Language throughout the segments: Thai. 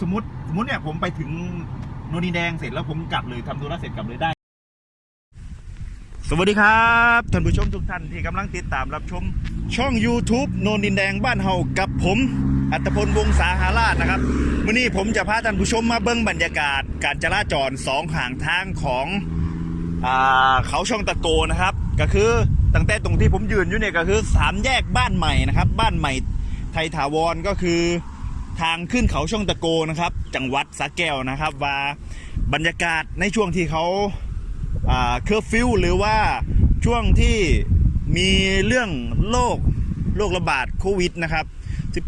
สมมติสมมติเนี่ยผมไปถึงโนนดินแดงเสร็จแล้วผมกลับเลยทำธุระเสร็จกลับเลยได้ สวัสดีครับท่านผู้ชมทุกท่านที่กำลังติดตามรับชมช่อง YouTube โนนดินแดงบ้านเฮากับผม อัตพลวงศาหาราชนะครับวันนี้ผมจะพาท่านผู้ชมมาเบิ้งบรรยากาศ การจราจรสองห่างทางของอาเขาช่องตะโกนะครับ ก็คือตั้งแต่ตรงที่ผมยืนอยู่เนี่ยก็คือสามแยกบ้านใหม่นะครับ บ้านใหม่ไทยถาวรก็คือ ทางขึ้นเขาช่องตะโกนะครับ จังหวัดสระแก้วนะครับ ว่าบรรยากาศในช่วงที่เขาเคอร์ฟิวหรือว่าช่วงที่มีเรื่องโรคโรคระบาดโควิดนะครับ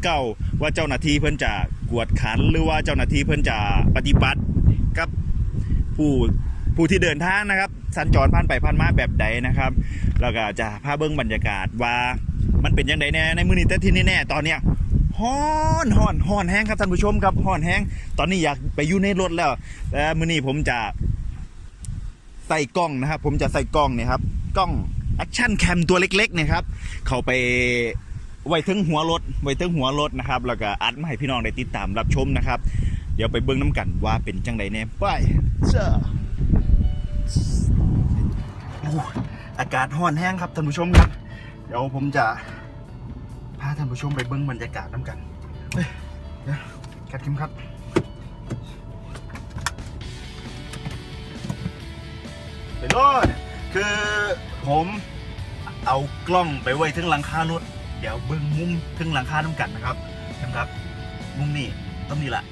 19ว่าเจ้าหน้าที่เพิ่นจะกวดขัน หรือว่าเจ้าหน้าที่เพิ่นจะปฏิบัติกับผู้ผู้ที่เดินทางนะครับ สัญจรผ่านไปผ่านมาแบบใดนะครับแล้วก็จะพาเบิ้งบรรยากาศว่ามันเป็นยังไงแน่ในมือนี้แต่ที่แน่ๆตอนเนี้ย ฮ้อนฮ้อนฮ้อนแห้งครับท่านผู้ชมครับฮ้อนแห้งตอนนี้อยากไปอยู่ในรถแล้วแต่มือนี้ผมจะใส่กล้องนะครับ ผมจะใส่กล้องเนี่ยครับกล้องแอคชั่นแคมตัวเล็กๆเนี่ยครับเข้าไปไว้ถึงหัวรถไว้ถึงหัวรถนะครับแล้วก็อัดมาให้พี่น้องได้ติดตามรับชมนะครับ เดี๋ยวไปเบิ้งน้ำกันว่าเป็นจังไดแน่ไปเจ้าโอ้ยอากาศห้อนแห้งครับท่านผู้ชมครับ เดี๋ยวผมจะ ท่านผู้ชมไปเบิ้งบรรยากาศน้ำกันเฮ้ยเดี๋ยวกัดเข็มขัดไปโลดคือผมเอากล้องไปไว้ถึงหลังคารถเดี๋ยวเบิ้งมุมถึงหลังคาน้ำกันนะครับนะครับมุมนี้ต้องนี่แหละ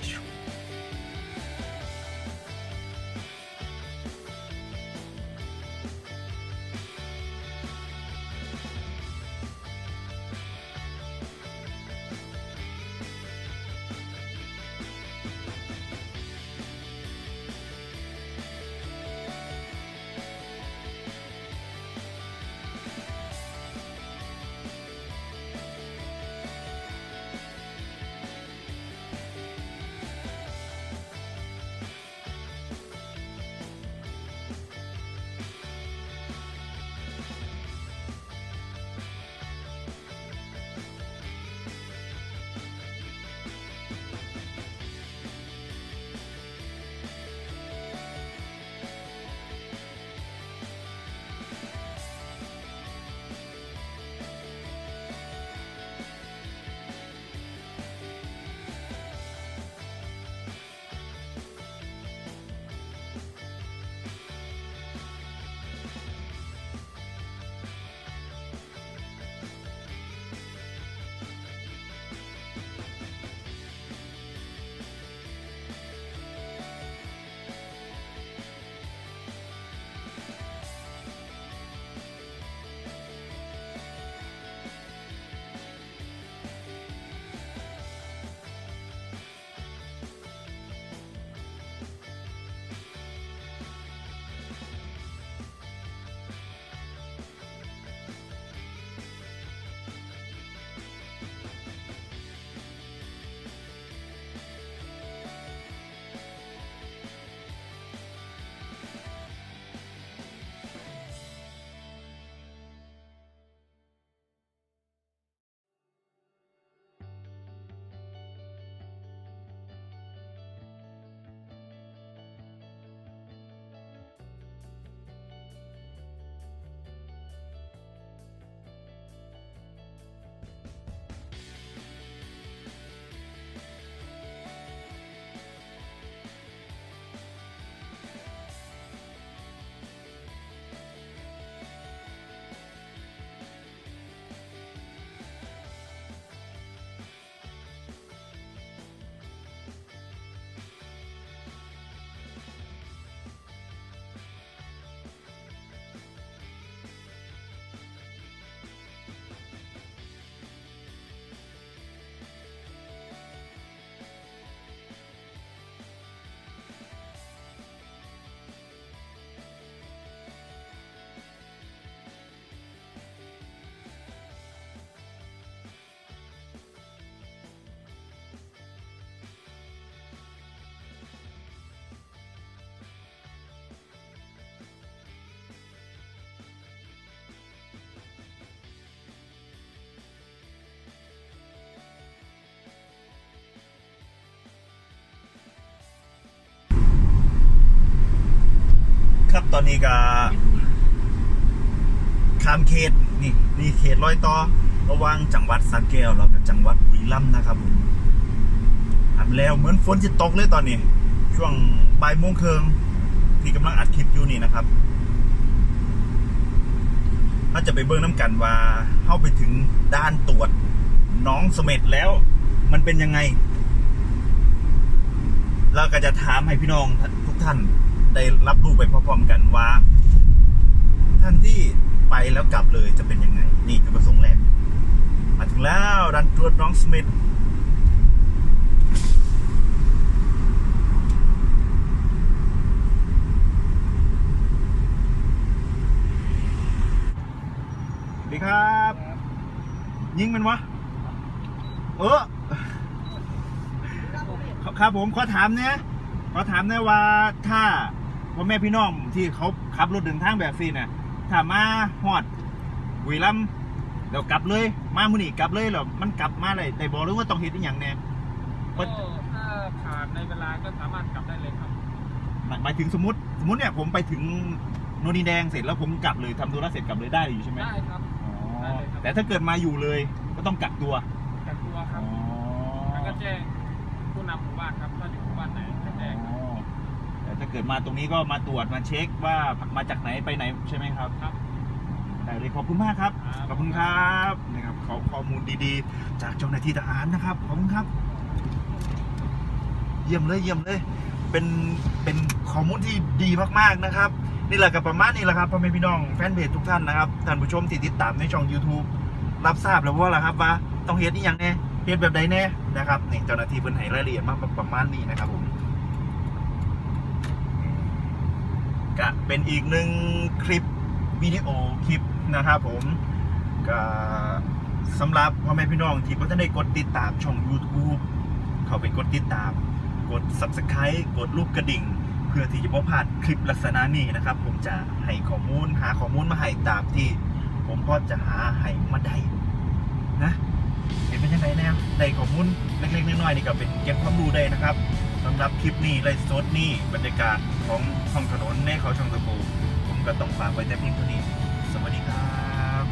นี้ก็ข้ามเขตนี่นี่เขตร้อยต่อระหว่างจังหวัดสระแก้วแล้วกับจังหวัดบุรีรัมย์นะครับผมทำแล้วเหมือนฝนจะตกเลยตอนนี้ ช่วงบ่ายโมงครึ่งที่กำลังอัดคลิปอยู่นี่นะครับถ้าจะไปเบิ่งน้ำกันว่าเข้าไปถึงด้านตรวจน้องเสม็ดแล้ว มันเป็นยังไงเราก็จะถามให้พี่น้องทุกท่าน ได้รับรู้ไปพร้อมๆกันว่า ท่านที่ไปแล้วกลับเลยจะเป็นยังไง นี่คือประสงค์แรก มาถึงแล้วดันตรวจน้องสมิธสวัสดีครับ ยิงมันวะ เออครับผมขอถามเนี่ยขอถามเนี่ยว่าถ้า พ่อแม่พี่น้องที่เขาขับรถเดินทางแบบนี้เนี่ยถ้ามาฮอดบุรีรัมย์เดี๋ยวกลับเลย มามื้อนี้กลับเลยเหรอมันกลับมาเลยแต่บอกเลยว่าต้องเฮ็ดอีหยังแน่ก็ถ้าผ่านในเวลาก็สามารถกลับได้เลยครับหมายหมายถึงสมมติสมมติเนี่ยผมไปถึงโนนดินแดงเสร็จแล้วผมกลับเลยทำธุระเสร็จกลับเลยได้อยู่ใช่ไหมได้ครับอ๋อได้เลยครับ แต่ถ้าเกิดมาอยู่เลยก็ต้องกักตัวกักตัวครับแล้วก็แจ้งผู้นำหมู่บ้านครับถ้าอยู่หมู่บ้านไหนก็แจ้ง อ๋อแต่ ถ้าเกิดมาตรงนี้ก็มาตรวจมาเช็คว่ามาจากไหนไปไหนใช่ไหมครับครับได้เลยขอบคุณมากครับครับ ขอบคุณครับนะครับขอข้อมูลดีๆ จากเจ้าหน้าที่ทหารนะครับขอบคุณครับ เยี่ยมเลยเยี่ยมเลยเป็นเป็นข้อมูลที่ดีมากๆนะครับ นี่แหละกับประมาณนี้แหละครับพ่อแม่พี่น้องแฟนเพจทุกท่านนะครับท่านผู้ชมที่ติดตามในช่อง YouTube รับทราบแล้วว่าล่ะครับว่าต้องเฮ็ดนี่อย่างแน่เฮ็ดแบบใดแน่นะครับนี่เจ้าหน้าที่เพิ่นให้รายละเอียดมาประมาณนี้นะครับผม ก็เป็นอีกหนึ่งคลิปวิดีโอคลิปนะครับผมก็สำหรับพ่อแม่พี่น้องที่เพิ่นได้กดติดตามช่อง YouTube เข้าไปกดติดตาม กด subscribe กดรูปกระดิ่ง เพื่อที่จะบ่พลาดคลิปลักษณะนี้นะครับ ผมจะให้ข้อมูลหาข้อมูลมาให้ตามที่ ผมพอจะหาให้มาได้นะเห็นเป็นยังไงแน่ได้ข้อมูลเล็กๆน้อยๆนี่ก็เป็นเก็บความรู้ได้นะครับ สำหรับคลิปนี้ไลฟ์สดนี่บรรยากาศของท้องถนนในเขาช่องตะปูผมก็ต้องฝากไว้แต่เพียงเท่านี้ สวัสดีครับ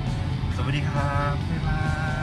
สวัสดีครับ บ๊ายบาย